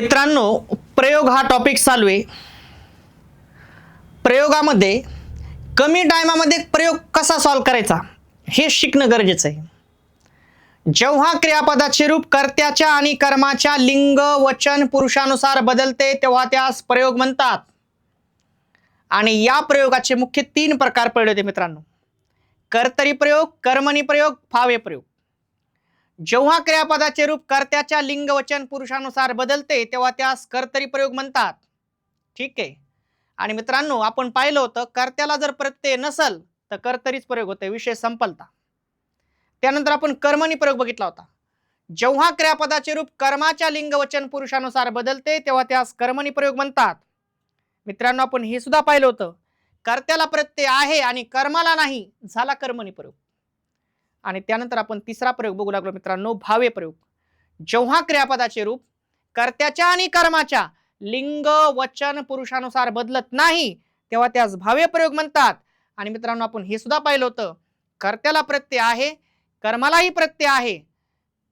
मित्रांनो प्रयोग हा टॉपिक चालू आहे. प्रयोगामध्ये कमी टायमामध्ये प्रयोग कसा सॉल्व करायचा हे शिकणं गरजेचं आहे. जेव्हा क्रियापदाचे रूप कर्त्याच्या आणि कर्माच्या लिंग वचन पुरुषानुसार बदलते तेव्हा त्यास प्रयोग म्हणतात. आणि या प्रयोगाचे मुख्य तीन प्रकार पडले होते मित्रांनो. कर्तरी प्रयोग कर्मणी प्रयोग फावे प्रयोग. जेव्हा क्रियापदाचे रूप कर्त्याच्या लिंग वचन पुरुषानुसार बदलते तेव्हा त्यास कर्तरी प्रयोग म्हणतात. ठीक आहे? आणि मित्रांनो आपण पाहिलं होतं कर्त्याला जर प्रत्यय नसल तर कर्तरीच प्रयोग होते विषय संपलता. त्यानंतर आपण कर्मणी प्रयोग बघितला होता. जेव्हा क्रियापदाचे रूप कर्माच्या लिंगवचन पुरुषानुसार बदलते तेव्हा त्यास कर्मणी प्रयोग म्हणतात. मित्रांनो आपण हे सुद्धा पाहिलं होतं. कर्त्याला प्रत्यय आहे आणि कर्माला नाही झाला कर्मणी प्रयोग. आणि त्यानंतर आपण तिसरा प्रयोग बघू लागलो मित्रांनो भावे प्रयोग. जेव्हा क्रियापदाचे रूप कर्त्याच्या आणि कर्माच्या लिंग वचन पुरुषानुसार बदलत नाही तेव्हा त्यास भावे प्रयोग म्हणतात. आणि मित्रांनो आपण हे सुद्धा पाहिलं होतं. कर्त्याला प्रत्यय आहे कर्मालाही प्रत्यय आहे.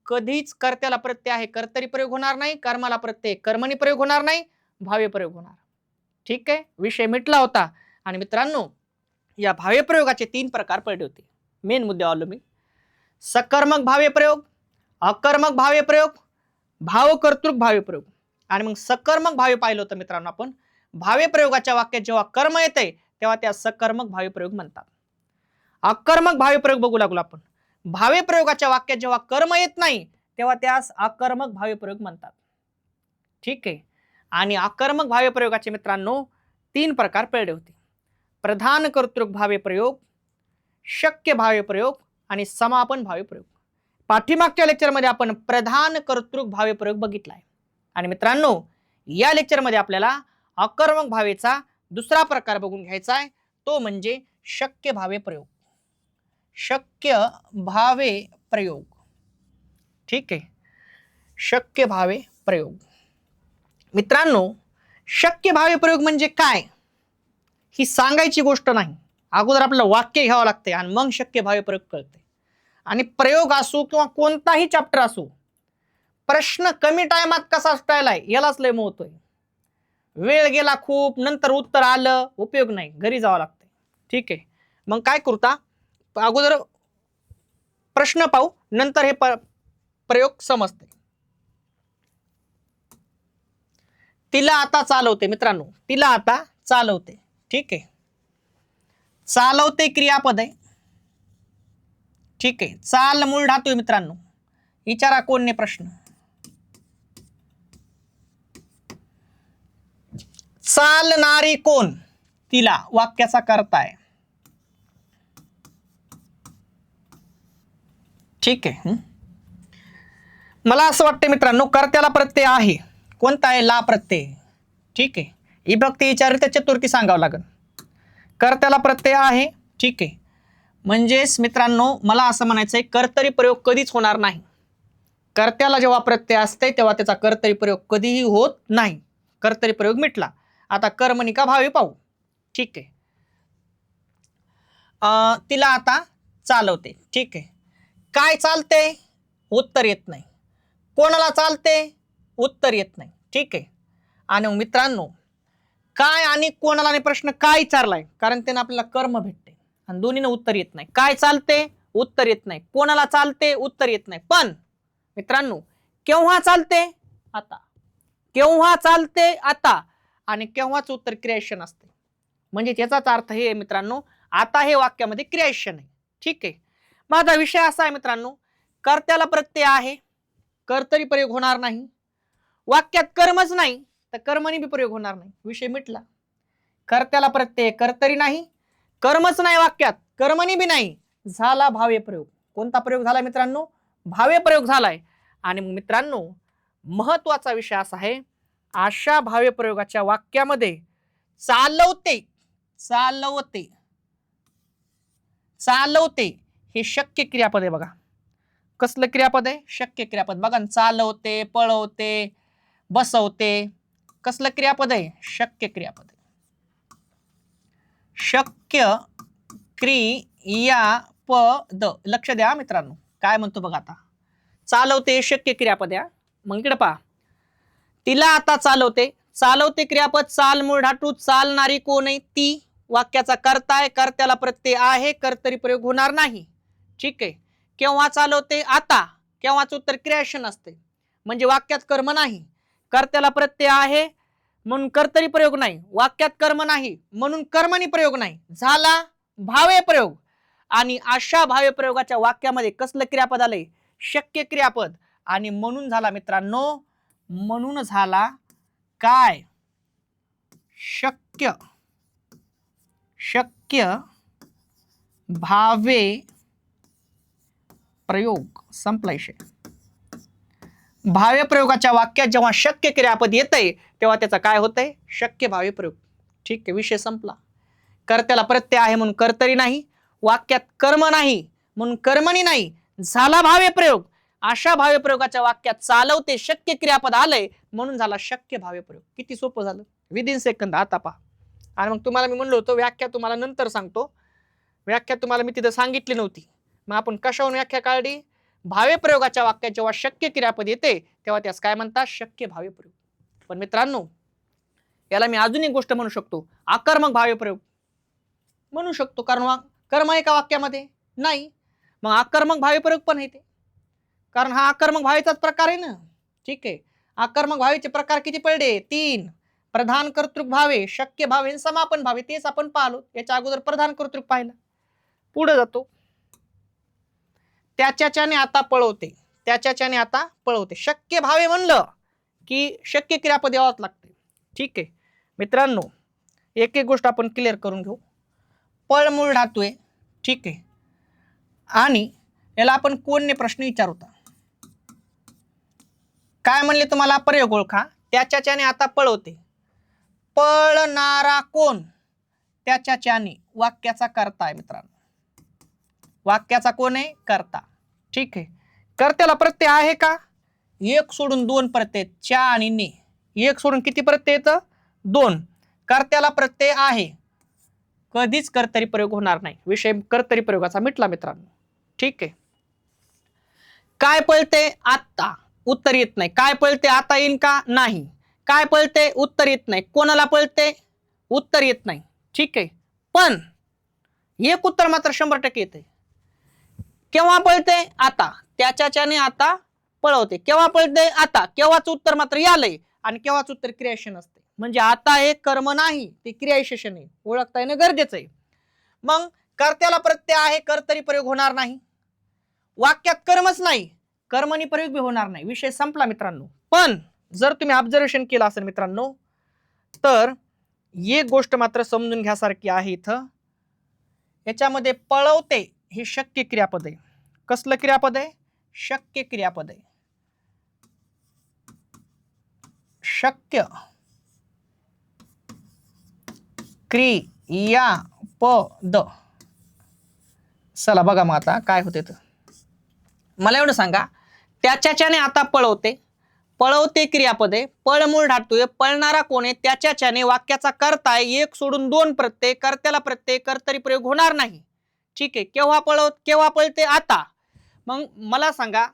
कधीच कर्त्याला प्रत्यय आहे कर्तरी प्रयोग होणार नाही कर्माला प्रत्यय कर्मणी प्रयोग होणार नाही भावे प्रयोग होणार. ठीक आहे? विषय मिटला होता. आणि मित्रांनो या भावे प्रयोगाचे तीन प्रकार पडले होते. मेन मुद्दे आलो मी. सकर्मक भावे प्रयोग अकर्मक भावे प्रयोग भावकर्तृक भावे प्रयोग. आणि मग सकर्मक भावे पाहिलं होतं मित्रांनो आपण भावे प्रयोगाच्या वाक्यात जेव्हा कर्म येते तेव्हा त्या सकर्मक भावे प्रयोग म्हणतात. अकर्मक भावे प्रयोग बघू लागलो आपण. भावे प्रयोगाच्या वाक्यात जेव्हा कर्म येत नाही तेव्हा त्यास अकर्मक भावे प्रयोग म्हणतात. ठीक आहे? आणि आक्रमक भावे प्रयोगाचे मित्रांनो तीन प्रकार पेळले होते. प्रधान कर्तृक भावे प्रयोग शक्य भावे प्रयोग आणि समापन भावे प्रयोग. पाठीमागच्या लेक्चरमध्ये आपण प्रधान कर्तृक भावे प्रयोग बघितला आहे आणि मित्रांनो या लेक्चरमध्ये आपल्याला आक्रमक भावेचा दुसरा प्रकार बघून घ्यायचा आहे तो म्हणजे शक्य भावे प्रयोग. शक्य भावे प्रयोग. ठीक आहे. शक्य भावे प्रयोग. मित्रांनो शक्य भावे प्रयोग म्हणजे काय? ही सांगायची गोष्ट नाही. अगोदर आपल्याला वाक्य घ्यावं लागते आणि मग शक्य भावे प्रयोग कळते आणि प्रयोग असो किंवा कोणताही चॅप्टर असो प्रश्न कमी टायमात कसा सुटायलाय यालाच लय मोहतोय वेळ गेला खूप नंतर उत्तर आलं उपयोग नाही घरी जावं लागतंय. ठीक आहे. मग काय करता अगोदर प्रश्न पाहू नंतर हे प्रयोग समजते तिला आता चालवते मित्रांनो तिला आता चालवते. ठीक आहे. चालवते क्रियापद. आहे ठीक आहे. चाल मूळ धातू मित्रांनो. विचारा कोणने प्रश्न. चालणारी कोण? तिला वाक्याचा करताय ठीक आहे. मला असं वाटतं मित्रांनो कर्त्याला प्रत्यय आहे. कोणता आहे? ला प्रत्यय. ठीक आहे. विभक्ती विचारली तर चतुर्थी सांगावं लागेल. कर्त्याला प्रत्यय आहे. ठीक आहे. म्हणजेच मित्रांनो मला असं म्हणायचं आहे कर्तरी प्रयोग कधीच होणार नाही. कर्त्याला जेव्हा प्रत्यय असते तेव्हा त्याचा कर्तरी प्रयोग कधीही होत नाही. कर्तरी प्रयोग मिटला. आता कर्मणिका भावी पाहू. ठीक आहे. तिला आता चालवते. ठीक आहे. काय चालते? उत्तर येत नाही. कोणाला चालते? उत्तर येत नाही. ठीक आहे. आणि मित्रांनो काय आणि कोणाला आणि प्रश्न काय विचारलाय? कारण त्यानं आपल्याला कर्म भेटते. आणि दोन्हीनं उत्तर येत नाही. काय चालते? उत्तर येत नाही. कोणाला चालते? उत्तर येत नाही. पण मित्रांनो केव्हा चालते? आता. केव्हा चालते? आता. आणि केव्हाच उत्तर क्रिएशन असते? म्हणजे त्याचाच अर्थ हे मित्रांनो आता हे वाक्यामध्ये क्रिएशन आहे. ठीक आहे? माझा विषय असा आहे मित्रांनो कर्त्याला प्रत्यय आहे. कर्तरी प्रयोग होणार नाही. वाक्यात कर्मच नाही. तर कर्मनी बी प्रयोग होणार नाही. विषय मिटला. कर्त्याला प्रत्यय कर्तरी नाही कर्मच नाही वाक्यात कर्मणी बी नाही झाला भावे प्रयोग. कोणता प्रयोग झाला मित्रांनो? भावे प्रयोग झालाय. आणि मग मित्रांनो महत्त्वाचा विषय असा आहे अशा भावे प्रयोगाच्या वाक्यामध्ये चालवते चालवते चालवते हे शक्य क्रियापद आहे बघा. कसलं क्रियापद आहे? शक्य क्रियापद. बघा चालवते पळवते बसवते कसलं क्रियापद आहे? शक्य क्रियापद शक्य शक्य क्रियापद लक्ष द्या मित्रांनो. काय म्हणतो बघा आता. चालवते शक्य क्रियापद या. मग इकडे पहा. तिला आता चालवते. चालवते क्रियापद चाल मूळ ढाटू चालणारी कोण आहे? ती. वाक्याचा करताय कर्त्याला प्रत्यय आहे. कर्तरी प्रयोग होणार नाही. ठीक आहे. केव्हा चालवते? आता. केव्हाच उत्तर क्रियाशन असते. म्हणजे वाक्यात कर्म नाही. कर्त्याला प्रत्यय आहे. म्हणून कर्तरी प्रयोग नाही. वाक्यात कर्म नाही म्हणून कर्मणी प्रयोग नाही. झाला भावे प्रयोग. आणि अशा भावे प्रयोगाच्या वाक्यामध्ये कसलं क्रियापद आलंय? शक्य क्रियापद. आणि म्हणून झाला मित्रांनो म्हणून झाला काय? शक्य. शक्य भावे प्रयोग. संपलायशे भावे भाव्य प्रयोगाच्या वाक्यात जेव्हा शक्य क्रियापद येतंय तेव्हा त्याचा काय होतंय? शक्य भावी प्रयोग. ठीक आहे विषय संपला. कर्त्याला प्रत्यय आहे म्हणून कर्तरी नाही वाक्यात कर्म नाही म्हणून कर्मणी नाही. झाला भाव्य प्रयोग. अशा भाव्य प्रयोगाच्या वाक्यात चालवते शक्य क्रियापद आलंय म्हणून झाला शक्य भाव्य प्रयोग. किती सोपं झालं. विदिन सेकंद आता पहा. आणि मग तुम्हाला मी म्हणलो होतो व्याख्या तुम्हाला नंतर सांगतो. व्याख्या तुम्हाला मी तिथं सांगितली नव्हती. मग आपण कशाहून व्याख्या काढली? भावे प्रयोगाच्या वाक्यात जेव्हा शक्य क्रियापद येते तेव्हा त्यास काय म्हणतात? शक्य भावे प्रयोग. पण मित्रांनो याला मी अजून एक गोष्ट म्हणू शकतो. आकर्मक भावे प्रयोग. म्हणू शकतो कारण कर्म आहे का वाक्यामध्ये नाही मग आकर्मक भावे प्रयोग पण आहे ते. कारण हा आकर्मक भावेचाच प्रकार आहे ना. ठीक आहे. आकर्मक भावेचे प्रकार किती पडले? तीन. प्रधान कर्तृक भावे शक्य भावे समापन भावे तेच आपण पाहिलो. याच्या अगोदर प्रधान कर्तृक पाहिलं. पुढे जातो. त्याच्याच्याने आता पळवते. त्याच्याच्याने आता पळवते. शक्य भावे म्हणलं. की शक्य क्रियापद यावंच लागते ठीक आहे. मित्रांनो एक एक गोष्ट आपण क्लिअर करून घेऊ. पळमूळ धातू आहे ठीक आहे. आणि याला आपण कोणने प्रश्न विचार होता काय म्हणले तुम्हाला? प्रयोग ओळखा त्याच्याच्याने आता पळवते पळणारा कोण? त्याच्याच्याने वाक्याचा करता आहे मित्रांनो. वाक्याचा कोण आहे? करता. ठीक आहे. कर्त्याला प्रत्यय आहे का? एक सोडून दोन प्रत्यय च्या आणि ने. एक सोडून किती प्रत्यय येतं? दोन. कर्त्याला प्रत्यय आहे. कधीच कर्तरी प्रयोग होणार नाही. विषय कर्तरी प्रयोगाचा मिटला मित्रांनो. ठीक आहे. काय पळते? आत्ता. उत्तर येत नाही. काय पळते? आता येईन का? नाही. काय पळते? उत्तर येत नाही. कोणाला पळते? उत्तर येत नाही. ठीक आहे. पण एक उत्तर मात्र शंभर टक्के येते केव्हा पळते? आता. त्याच्याच्याने आता पळवते. केव्हा पळते? आता. केव्हाच उत्तर मात्र यालय. आणि केव्हाच उत्तर क्रियाशन असते म्हणजे आता हे कर्म नाही ते क्रियाशेषण आहे. ओळखता येणं गरजेचं आहे. मग कर्त्याला प्रत्यय आहे कर्तरी प्रयोग होणार नाही. वाक्यात कर्मच नाही. कर्मनी प्रयोग बी होणार नाही. विषय संपला मित्रांनो. पण जर तुम्ही ऑब्झर्वेशन केलं असेल मित्रांनो तर एक गोष्ट मात्र समजून घ्यासारखी आहे इथं. याच्यामध्ये पळवते हे शक्य क्रियापद आहे. कसलं क्रियापद आहे? शक्य क्रियापद आहे. शक्य. क्रियापद. चला बघा मग आता काय होते तर मला एवढं सांगा त्याच्याच्याने आता पळवते पळवते क्रियापदे पळमूळ ढाटतोय पळणारा कोण आहे त्याच्याच्याने वाक्याचा कर्ता आहे एक सोडून दोन प्रत्यय कर्त्याला प्रत्यय कर्तरी प्रयोग होणार नाही. ठीक आहे केव्हा पळव केव्हा पळते आता? मग मला सांगा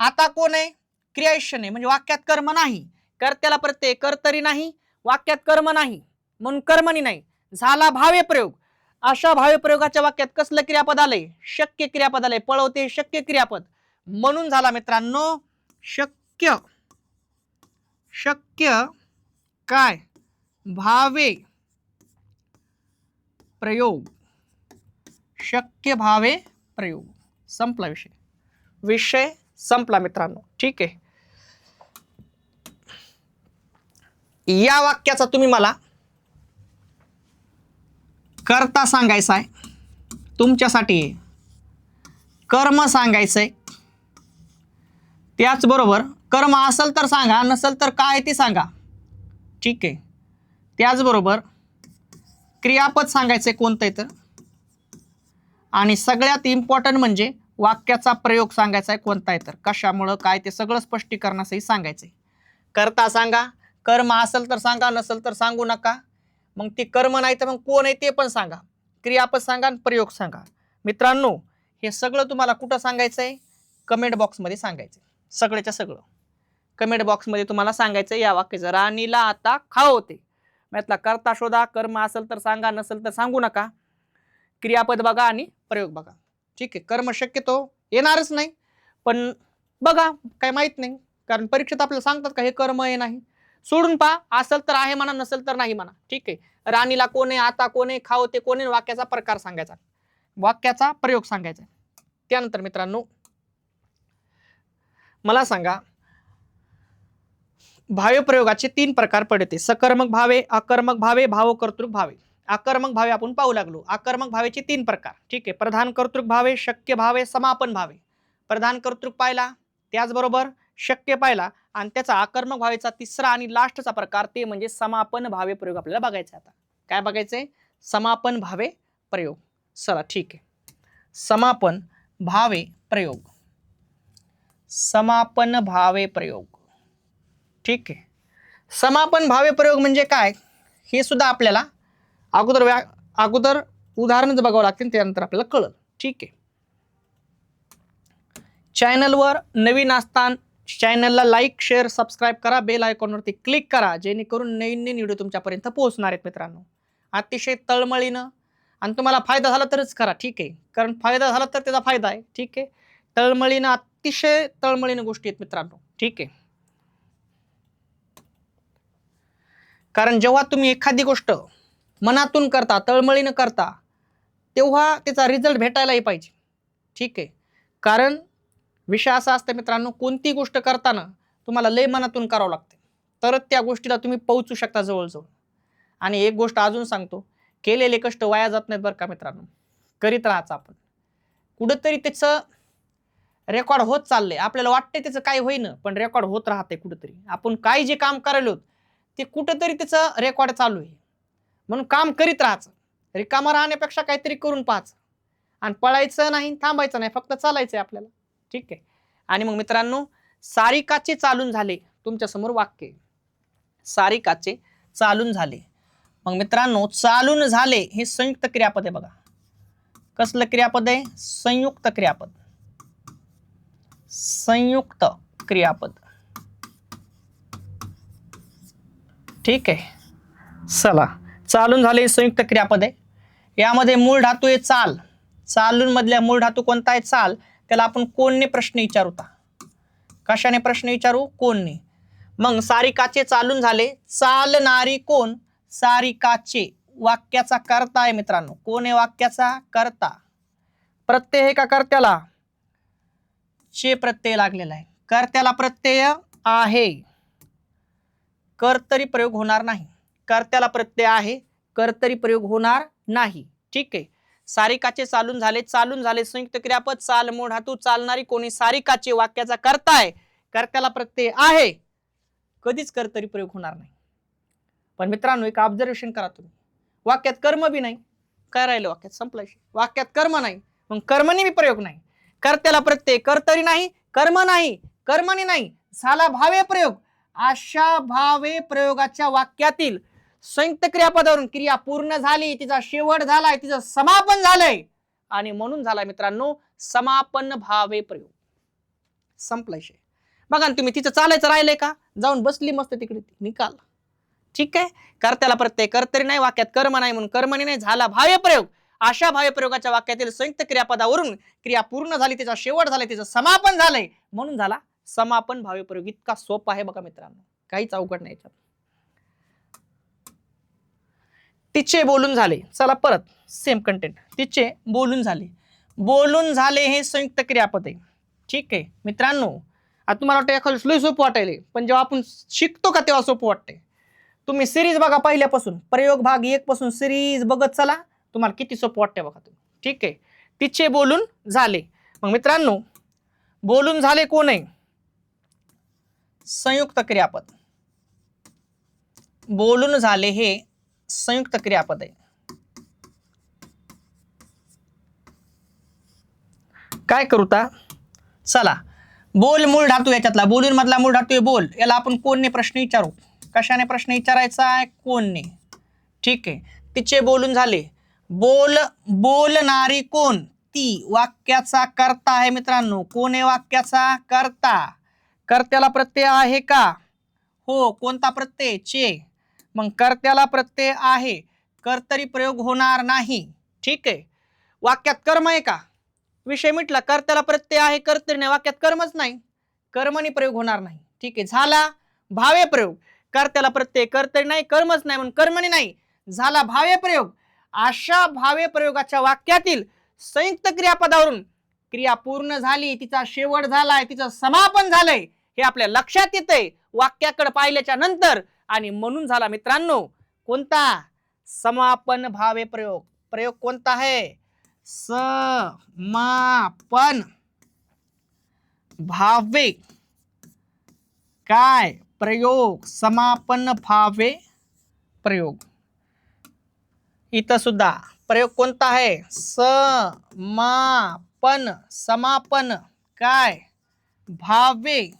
आता कोण आहे? क्रियाशन आहे म्हणजे वाक्यात कर्म नाही. कर्त्याला प्रत्यय कर्तरी नाही वाक्यात कर्म नाही म्हणून कर्मणी नाही. झाला भावे प्रयोग. अशा भावे प्रयोगाच्या वाक्यात कसलं क्रियापद आलंय? शक्य क्रियापद आलंय. पळवते शक्य क्रियापद. म्हणून झाला मित्रांनो शक्य. शक्य काय? भावे प्रयोग. शक्य भावे प्रयोग. संपला विषय. विषय संपला मित्रांनो. ठीक आहे. या वाक्याचा तुम्ही मला करता सांगायचा आहे तुमच्यासाठी कर्म कर्म सांगायचंय. त्याचबरोबर कर्म असेल तर सांगा नसेल तर काय ते सांगा. ठीक. आहे त्याचबरोबर क्रियापद सांगायचंय कोणतं आहे तर? आणि सगळ्यात इम्पॉर्टंट म्हणजे वाक्याचा प्रयोग सांगायचा आहे कोणता आहे तर? कशामुळं काय ते सगळं स्पष्टीकरणासही सांगायचंय. करता सांगा कर्म असेल तर सांगा नसेल तर सांगू नका. मग ते कर्म नाही तर मग कोण आहे ते पण सांगा. क्रियापद सांगा आणि प्रयोग सांगा. मित्रांनो हे सगळं तुम्हाला कुठं सांगायचं आहे कमेंट बॉक्समध्ये सांगायचं सगळ्याच्या सगळं. कमेंट बॉक्समध्ये तुम्हाला सांगायचं या वाक्याचं राणीला आता खाव होते. यातला करता शोधा कर्म असेल तर सांगा नसेल तर सांगू नका. क्रियापद बघा आणि प्रयोग बघा. ठीक आहे कर्म शक्यतो येणारच नाही. पण बघा काय माहीत नाही. कारण परीक्षेत आपल्याला सांगतात का हे कर्म आहे नाही. सोडून पहा असेल तर आहे म्हणा नसेल तर नाही म्हणा. ठीक आहे. राणीला कोणे आता कोणे खाओ ते कोणे वाक्याचा प्रकार सांगायचा. वाक्याचा प्रयोग सांगायचा. त्यानंतर मित्रांनो मला सांगा भावे प्रयोगाचे तीन प्रकार पडते. सकर्मक भावे आकर्मक भावे भावकर्तृक भावे. आकर्मक भावे आपण पाहू लागलो. आकर्मक भावेचे तीन प्रकार. ठीक आहे. प्रधान कर्तृक भावे शक्य भावे समापन भावे. प्रधान कर्तृक पाहिला. त्याचबरोबर शक्य पाहिला. आणि त्याचा आकर्मक भावेचा तिसरा आणि लास्टचा प्रकार ते म्हणजे समापन भावे प्रयोग आपल्याला बघायचा आता. काय बघायचंय? समापन भावे प्रयोग. चला ठीक आहे. समापन भावे प्रयोग. समापन भावे प्रयोग. ठीक आहे. समापन भावे प्रयोग म्हणजे काय? हे सुद्धा आपल्याला अगोदर व्या अगोदर उदाहरणच बघावं लागतील त्यानंतर आपल्याला कळलं. ठीक आहे. चॅनलवर नवीन असताना चॅनलला लाईक शेअर सबस्क्राईब करा बेल आयकॉनवरती क्लिक करा जेणेकरून नवीन नवीन व्हिडिओ तुमच्यापर्यंत पोहोचणार आहेत मित्रांनो. अतिशय तळमळीनं. आणि तुम्हाला फायदा झाला तरच करा ठीक आहे. कारण फायदा झाला तर त्याचा फायदा आहे ठीक आहे. तळमळीनं अतिशय तळमळीनं गोष्टी आहेत मित्रांनो ठीक आहे. कारण जेव्हा तुम्ही एखादी गोष्ट मनातून करता तळमळीनं करता तेव्हा त्याचा रिझल्ट भेटायलाही पाहिजे ठीक आहे. कारण विषय असा असतं मित्रांनो कोणती गोष्ट करताना तुम्हाला लय मनातून करावं लागते. तरच त्या गोष्टीला तुम्ही पोहोचू शकता जवळजवळ. आणि एक गोष्ट अजून सांगतो केलेले कष्ट वाया जात नाहीत बरं का मित्रांनो. करीत राहायचं आपण. कुठंतरी त्याचं रेकॉर्ड होत चाललंय. आपल्याला वाटतंय त्याचं काय होईन पण रेकॉर्ड होत राहते कुठंतरी. आपण काय जे काम करायलो ते कुठंतरी त्याचं रेकॉर्ड चालू आहे. म्हणून काम करीत राहायचं. रिकामं राहण्यापेक्षा काहीतरी करून पाहायचं. आणि पळायचं नाही थांबायचं नाही फक्त चालायचं आहे आपल्याला. ठीक आहे? आणि मग मित्रांनो सारिकाचे चालून झाले. तुमच्यासमोर वाक्य सारिकाचे चालून झाले. मग मित्रांनो चालून झाले हे संयुक्त क्रियापद आहे बघा. कसलं क्रियापद आहे? संयुक्त क्रियापद. संयुक्त क्रियापद. ठीक आहे? चला चालून झाले संयुक्त क्रियापद आहे. यामध्ये मूळ धातू आहे चाल. चालून मधल्या मूळ धातू कोणता आहे? चाल. त्याला आपण कोणने प्रश्न विचारूता कशाने प्रश्न विचारू? कोणने? मग सारिकाचे चालून झाले. चालणारी कोण? सारिकाचे वाक्याचा कर्ता आहे मित्रांनो. कोण आहे वाक्याचा? कर्ता. प्रत्यय हे का कर्त्याला? चे प्रत्यय लागलेला आहे. कर्त्याला प्रत्यय आहे. कर्तरी प्रयोग होणार नाही. कर्त्याला प्रत्यय आहे. कर्तरी प्रयोग होणार नाही. ठीक आहे. सारिकाचे चालून झाले चालून झाले. संयुक्त क्रियापद चाल मोड हातू चालणारी कोणी सारिकाचे वाक्याचा कर्ता आहे कर्त्याला प्रत्यय आहे. कधीच कर्तरी प्रयोग होणार नाही. पण मित्रांनो एक ऑब्झर्वेशन करा तुम्ही. वाक्यात कर्म बी नाही. काय राहिलं वाक्यात? संपलं वाक्यात कर्म नाही. मग कर्मनी बी प्रयोग नाही. कर्त्याला प्रत्यय कर्तरी नाही कर्म नाही कर्मनी नाही. झाला भावे प्रयोग. अशा भावे प्रयोगाच्या वाक्यातील संयुक्त क्रियापदावरून क्रिया पूर्ण झाली तिचा शेवट झालाय तिचं समापन झालंय. आणि म्हणून झालाय मित्रांनो समापन भावे प्रयोग. संपलाय बघा ना तुम्ही तिचं चालायचं राहिलंय का? जाऊन बसली मस्त तिकडे ती. निकाल. ठीक आहे? कर्त्याला प्रत्यय कर्तरी नाही वाक्यात कर्म नाही म्हणून कर्मणी नाही झाला भाव्य प्रयोग. अशा भाव्य प्रयोगाच्या वाक्यातील संयुक्त क्रियापदावरून क्रिया पूर्ण झाली तिचा शेवट झालाय तिचं समापन झालंय. म्हणून झाला समापन भाव्य प्रयोग. इतका सोपा आहे बघा मित्रांनो. काहीच अवघड नाही याच्यात. तिचे बोलून झाले. चला परत सेम कंटेंट तिचे बोलून झाले. बोलून झाले हे संयुक्त क्रियापद. आहे ठीक आहे? मित्रांनो आता तुम्हाला वाटतं एखादं लय सोपं वाटायले पण जेव्हा आपण शिकतो का तेव्हा सोपं वाटते तुम्ही सिरीज बघा पहिल्यापासून. प्रयोग भाग एक पासून सिरीज बघत चला. तुम्हाला किती सोपं वाटते बघा तुम्ही. ठीक आहे? तिचे बोलून झाले. मग मित्रांनो बोलून झाले कोण आहे? संयुक्त क्रियापद. बोलून झाले हे संयुक्त क्रियापद. आहे काय करूता चला. बोल मूळ धातू याच्यातला. बोलून मधला मूळ धातू आहे बोल. याला आपण कोणने प्रश्न विचारू? कशाने प्रश्न विचारायचा आहे? कोणने? ठीक आहे. तिचे बोलून झाले. बोल बोलणारी कोण? ती वाक्याचा कर्ता आहे मित्रांनो. कोण आहे वाक्याचा कर्ता? कर्त्याला प्रत्यय आहे का? हो कोणता प्रत्यय? चे. मग कर्त्याला प्रत्यय आहे. कर्तरी प्रयोग होणार नाही. ठीक आहे? वाक्यात कर्म आहे का? विषय मिटला कर्त्याला प्रत्यय आहे कर्तरी नाही. वाक्यात कर्मच नाही. कर्मणी प्रयोग होणार नाही. ठीक आहे? झाला भावे प्रयोग. कर्त्याला प्रत्यय कर्तरी नाही कर्मच नाही म्हणून कर्मणी नाही. झाला भावे प्रयोग. अशा भावे प्रयोगाच्या वाक्यातील संयुक्त क्रियापदावरून क्रिया पूर्ण झाली तिचा शेवट झालाय तिचं समापन झालंय हे आपल्या लक्षात येतंय. वाक्याकडे पाहिल्याच्या नंतर आणि म्हणून झाला मित्रांनो कोणता? समापन भावे प्रयोग. प्रयोग कोणता आहे? समापन भावे. काय? प्रयोग. समापन भावे प्रयोग. इथं सुद्धा. प्रयोग कोणता आहे? समापन. समापन. काय? भावे.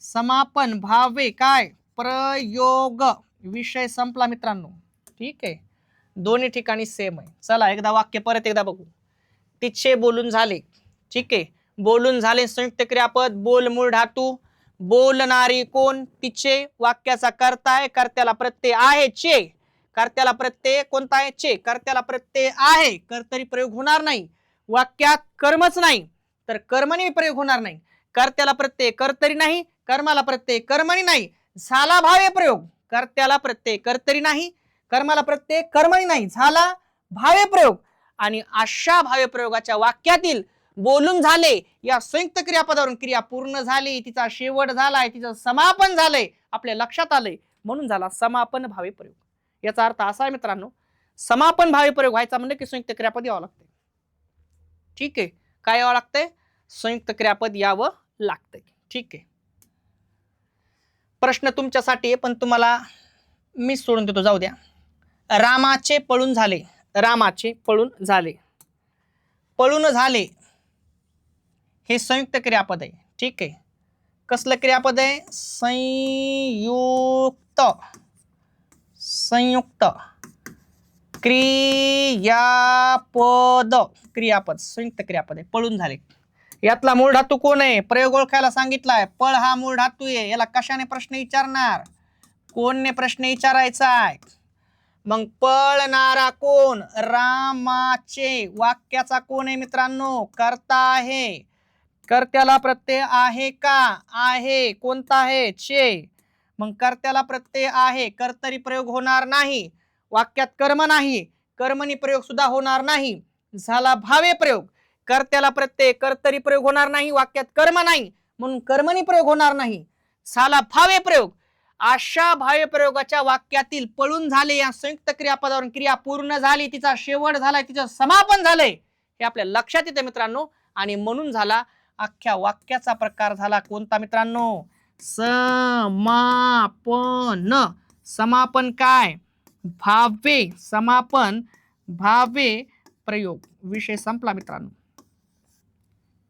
समापन भावे. काय? प्रयोग. विषय संपला मित्रांनो. ठीक आहे? दोन्ही ठिकाणी सेम आहे. चला एकदा वाक्य परत एकदा बघू. तिचे बोलून झाले. ठीक आहे? बोलून झाले संयुक्त क्रियापद बोल मूळ धातू. बोलणारी कोण? तिचे वाक्याचा कर्ता आहे. कर्त्याला प्रत्यय आहे चे. कर्त्याला प्रत्यय कोणता आहे? चे. कर्त्याला प्रत्यय आहे. कर्तरी प्रयोग होणार नाही. वाक्यात कर्मच नाही. तर कर्मणी प्रयोग होणार नाही. कर्त्याला प्रत्यय कर्तरी नाही. कर्माला प्रत्यय कर्मणी नाही. झाला भावे प्रयोग. कर्त्याला प्रत्यय कर्तरी नाही कर्माला प्रत्यय कर्मणी नाही. झाला भावे प्रयोग. आणि अशा भावे प्रयोगाच्या वाक्यातील बोलून झाले या संयुक्त क्रियापदावरून क्रिया पूर्ण झाली तिचा शेवट झालाय तिचं समापन झालंय आपल्या लक्षात आलंय. म्हणून झाला समापन भावे प्रयोग. याचा अर्थ असा आहे मित्रांनो समापन भावे प्रयोग व्हायचा म्हणजे की संयुक्त क्रियापद यावं लागते ठीक आहे? काय यावं लागतंय? संयुक्त क्रियापद यावं लागतंय. ठीक आहे? प्रश्न तुमच्यासाठी आहे पण तुम्हाला मी सोडून देतो जाऊ द्या. रामाचे पळून झाले. रामाचे पळून झाले. पळून झाले. हे संयुक्त क्रियापद आहे. ठीक आहे. कसलं क्रियापद आहे? संयुक्त. संयुक्त. क्रियापद. क्रियापद. संयुक्त क्रियापद आहे. पळून झाले. यातला मूळ धातू कोण आहे? प्रयोग ओळखायला सांगितलाय. पळ हा मूळ धातू आहे. याला कशाने प्रश्न विचारणार? कोणने प्रश्न विचारायचा आहे? मग पळणारा कोण? रामाचे वाक्याचा कोण आहे मित्रांनो? करता आहे. कर्त्याला प्रत्यय आहे का? आहे. कोणता आहे? चे. मग कर्त्याला प्रत्यय आहे. कर्तरी प्रयोग होणार नाही. वाक्यात कर्म नाही. कर्मणी प्रयोग सुद्धा होणार नाही. झाला भावे प्रयोग. कर्त्याला प्रत्यय कर्तरी प्रयोग होणार नाही वाक्यात कर्म नाही म्हणून कर्मणी प्रयोग होणार नाही. झाला भावे प्रयोग. अशा भावे प्रयोगाच्या वाक्यातील पळून झाले या संयुक्त क्रियापदावरून क्रिया पूर्ण झाली तिचा शेवट झालाय तिचं समापन झालंय हे आपल्या लक्षात येतं मित्रांनो. आणि म्हणून झाला अख्ख्या वाक्याचा प्रकार झाला कोणता मित्रांनो? समापन. समापन काय? भावे समापन भावे प्रयोग. विषय संपला मित्रांनो.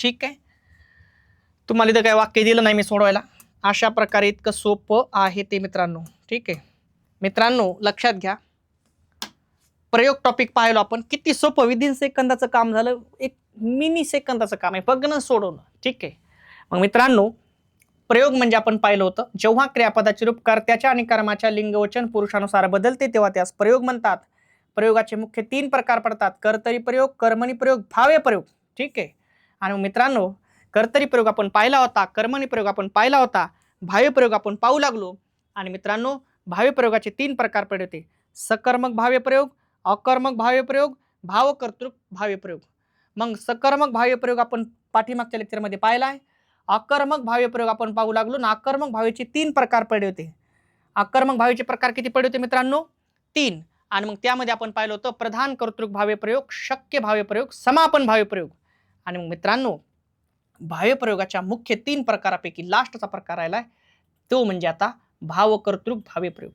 ठीक आहे? तुम्हाला इथं काय वाक्य दिलं नाही मी सोडवायला. अशा प्रकारे इतकं सोपं आहे ते मित्रांनो. ठीक आहे? मित्रांनो लक्षात घ्या. प्रयोग टॉपिक पाहिलो आपण. किती सोपं. विदिन सेकंदाचं काम झालं. एक मिनी सेकंदाचं काम आहे. बघणं सोडवणं ठीक आहे? मग मित्रांनो प्रयोग म्हणजे आपण पाहिलं होतं. जेव्हा क्रियापदाचे रूप कर्त्याच्या आणि कर्माच्या लिंगवचन पुरुषानुसार बदलते तेव्हा त्यास प्रयोग म्हणतात. प्रयोगाचे मुख्य तीन प्रकार पडतात. कर्तरी प्रयोग कर्मणी प्रयोग भावे प्रयोग. ठीक आहे? आणि मग मित्रांनो कर्तरी प्रयोग आपण पाहिला होता कर्मणी प्रयोग आपण पाहिला होता भावी प्रयोग आपण पाहू लागलो. आणि मित्रांनो भावी प्रयोगाचे तीन प्रकार पडते सकर्मक भाव्य प्रयोग अकर्मक भाव्य प्रयोग भावकर्तृक भाव्य प्रयोग. मग सकर्मक भाव्य प्रयोग आपण पाठीमागच्या लेक्चरमध्ये पाहिला आहे आकर्मक भाव्य प्रयोग आपण पाहू लागलो ना आकर्मक भावेचे तीन प्रकार पडले होते. आकर्मक भावेचे प्रकार किती पडले होते मित्रांनो? तीन. आणि मग त्यामध्ये आपण पाहिलं होतं प्रधान कर्तृक भाव्य प्रयोग शक्य भाव्य प्रयोग समापन भाव्य प्रयोग. आणि मग मित्रांनो भाव्यप्रयोगाच्या मुख्य तीन प्रकारापैकी लास्टचा प्रकार राहिला तो म्हणजे आता भावकर्तृक भाव्यप्रयोग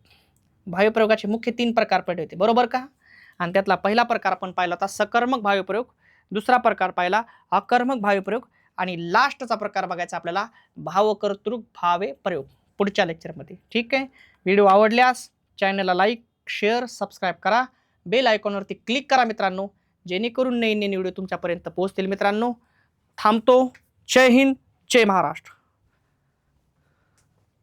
भाव्यप्रयोगाचे मुख्य तीन प्रकार पडले होते बरोबर का? आणि त्यातला पहिला प्रकार आपण पाहिला होता सकर्मक भाव्यप्रयोग दुसरा प्रकार पाहिला अकर्मक भाव्यप्रयोग आणि लास्टचा प्रकार बघायचा आपल्याला भावकर्तृक भावे प्रयोग. पुढच्या लेक्चरमध्ये ठीक आहे? व्हिडिओ आवडल्यास चॅनलला लाईक शेअर सबस्क्राईब करा. बेल आयकॉनवरती क्लिक करा मित्रांनो. जेणेकरून नवीन नवीन व्हिडिओ तुमच्यापर्यंत पोहोचतील. मित्रांनो थांबतो. जय हिंद जय महाराष्ट्र.